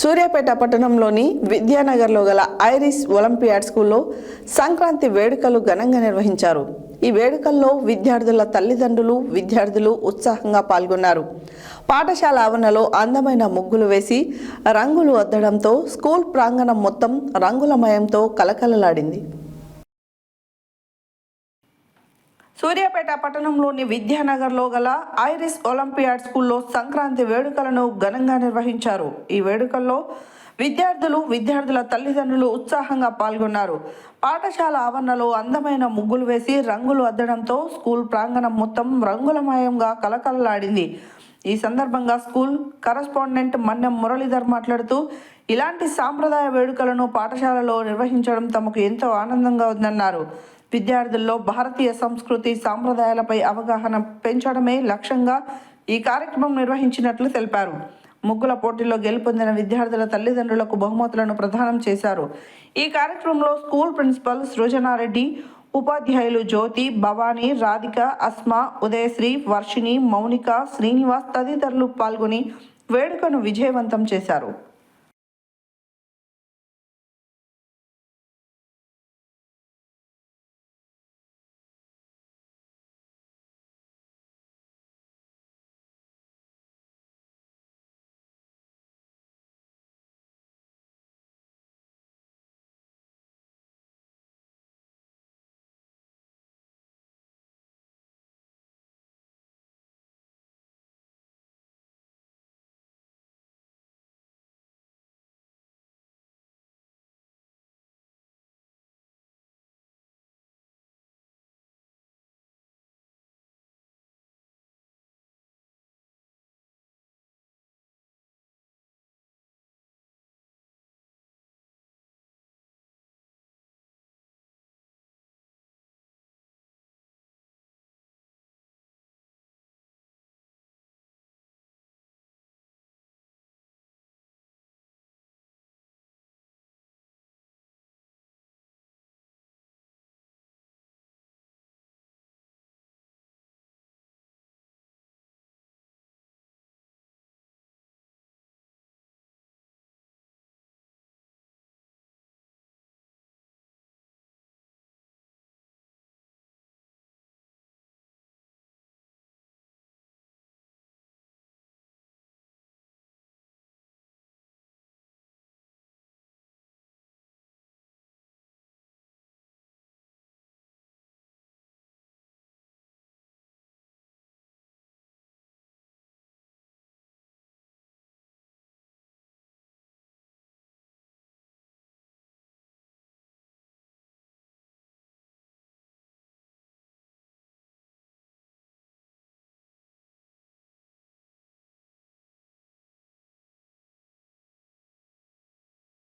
సూర్యాపేట పట్టణంలోని విద్యానగర్లో గల iris olympiad స్కూల్లో సంక్రాంతి వేడుకలు ఘనంగా నిర్వహించారు. ఈ వేడుకల్లో విద్యార్థుల తల్లిదండ్రులు విద్యార్థులు ఉత్సాహంగా పాల్గొన్నారు. పాఠశాల ఆవరణలో అందమైన ముగ్గులు వేసి రంగులు అద్దడంతో స్కూల్ ప్రాంగణం మొత్తం రంగులమయంతో కలకలలాడింది. సూర్యాపేట పట్టణంలోని విద్యానగర్లో గల ఐరిస్ ఒలింపియాడ్ స్కూల్లో సంక్రాంతి వేడుకలను ఘనంగా నిర్వహించారు. ఈ వేడుకల్లో విద్యార్థులు విద్యార్థుల తల్లిదండ్రులు ఉత్సాహంగా పాల్గొన్నారు. పాఠశాల ఆవరణలో అందమైన ముగ్గులు వేసి రంగులు అద్దడంతో స్కూల్ ప్రాంగణం మొత్తం రంగులమయంగా కలకలలాడింది ఈ సందర్భంగా స్కూల్ కరస్పాండెంట్ మన్నెం మురళీధర్ మాట్లాడుతూ ఇలాంటి సాంప్రదాయ వేడుకలను పాఠశాలలో నిర్వహించడం తమకు ఎంతో ఆనందంగా ఉందన్నారు. విద్యార్థుల్లో భారతీయ సంస్కృతి సాంప్రదాయాలపై అవగాహన పెంచడమే లక్ష్యంగా ఈ కార్యక్రమం నిర్వహించినట్లు తెలిపారు. ముగ్గుల పోటీలో గెలుపొందిన విద్యార్థుల తల్లిదండ్రులకు బహుమతులను ప్రదానం చేశారు. ఈ కార్యక్రమంలో స్కూల్ ప్రిన్సిపల్ సృజనారెడ్డి ఉపాధ్యాయులు జ్యోతి భవానీ రాధిక అస్మా ఉదయశ్రీ వర్షిణి మౌనిక శ్రీనివాస్ తదితరులు పాల్గొని వేడుకను విజయవంతం చేశారు.